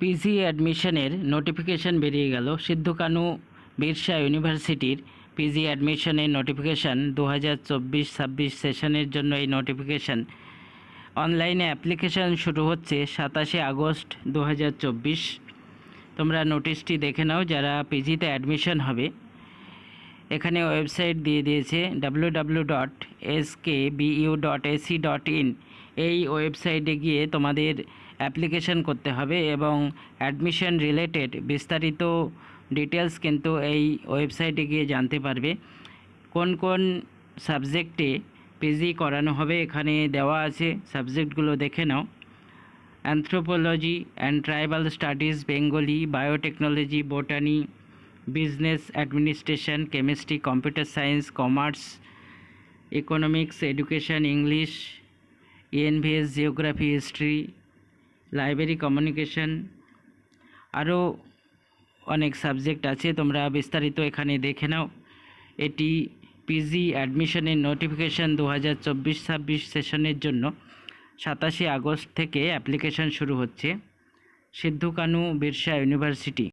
PG অ্যাডমিশনের notification বেরিয়ে গেল। সিদ্ধু কানু বিরসা ইউনিভার্সিটির পিজি অ্যাডমিশনের নোটিফিকেশান দু হাজার চব্বিশ ছাব্বিশ সেশনের জন্য এই নোটিফিকেশান। অনলাইনে অ্যাপ্লিকেশান শুরু হচ্ছে সাতাশে আগস্ট দু হাজার চব্বিশ। তোমরা নোটিশটি দেখে নাও যারা পিজিতে অ্যাডমিশন হবে। এখানে ওয়েবসাইট দিয়ে দিয়েছে W dot S K dot dot in এই ওয়েবসাইটে গিয়ে তোমাদের অ্যাপ্লিকেশন করতে হবে এবং অ্যাডমিশন রিলেটেড বিস্তারিত ডিটেলস কিন্তু এই ওয়েবসাইটে গিয়ে জানতে পারবে। কোন কোন সাবজেক্টে পিজি করানো হবে এখানে দেওয়া আছে, সাবজেক্টগুলো দেখে নাও। Anthropology and tribal studies, Bengali, biotechnology, botany, business administration, chemistry, computer science, commerce, economics, education, English ENVS geography, history library communication আরও অনেক সাবজেক্ট আছে, তোমরা বিস্তারিত এখানে দেখে নাও। এটি পিজি অ্যাডমিশনের নোটিফিকেশান দু হাজার চব্বিশ ছাব্বিশ সেশনের জন্য সাতাশে আগস্ট থেকে অ্যাপ্লিকেশন শুরু হচ্ছে। সিদ্ধুকানু বিরসা ইউনিভার্সিটি